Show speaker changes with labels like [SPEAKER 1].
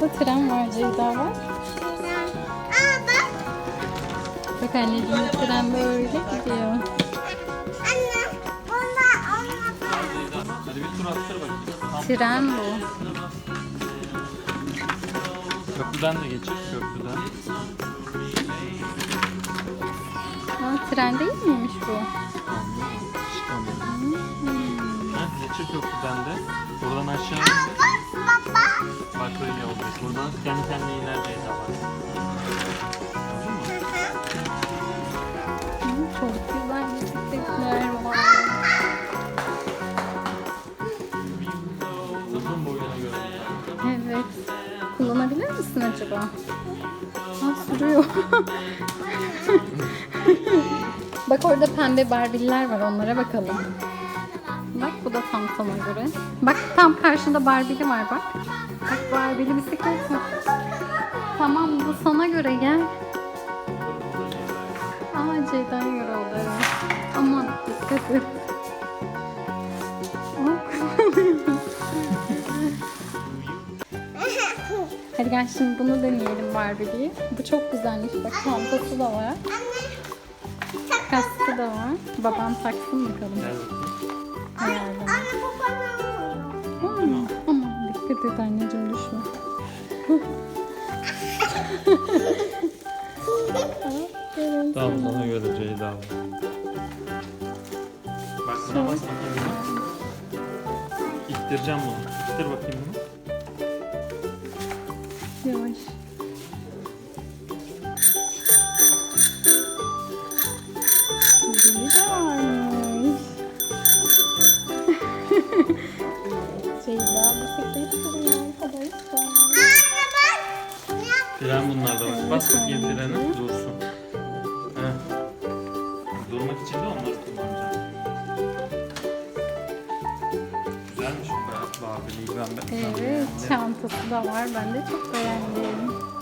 [SPEAKER 1] burada tren var Ceyda var.
[SPEAKER 2] Aa bak.
[SPEAKER 1] Bak anneciğim tren böyle gidiyor.
[SPEAKER 2] Anne. Ona bak.
[SPEAKER 3] Hadi bir tur attır bakayım. Tam
[SPEAKER 1] Tren bu.
[SPEAKER 3] köprüden de geçir köprüden.
[SPEAKER 1] Aa, tren değil miymiş bu?
[SPEAKER 3] Çıkamıyorum.
[SPEAKER 1] Hmm.
[SPEAKER 3] Ha, geçir köprüden de. Buradan aşağı
[SPEAKER 2] Bak baba.
[SPEAKER 3] Olacak. Buradan kendi kendine mü?
[SPEAKER 1] Hı, Çok güzel bisikletler var. Evet. Kullanabilir misin acaba? Ha, sürüyor. Bak orada pembe barbiler var onlara bakalım. Bak bu da tam sana göre. Bak tam karşında barbili var bak. Bak barbili bisiklet var. Tamam bu sana göre gel. Aa Ceyda'ya göre oldu evet. Aman dikkat et. Hadi gel şimdi bunu deneyelim Barbie'yi. Bu çok güzelmiş. Bak çantası da var. Kaskı da var. Babam taksın bakalım. Hayalini.
[SPEAKER 2] Anne bu
[SPEAKER 1] dikkat anneciğim düşme.
[SPEAKER 3] Tamam
[SPEAKER 1] sana.
[SPEAKER 3] göre Ceyda abla. Bak buna bas bakayım. İttireceğim bunu. İttir bakayım bunu.
[SPEAKER 1] Ceyda arkadaşlar.
[SPEAKER 3] Fren bunlarda bak. Bas bakayım freni dursun. Heh. Durmak için de onları kullanacağım. Güzelmiş bu. Barbie'liyi ben be.
[SPEAKER 1] Evet, çantası da var. Ben de çok beğendim.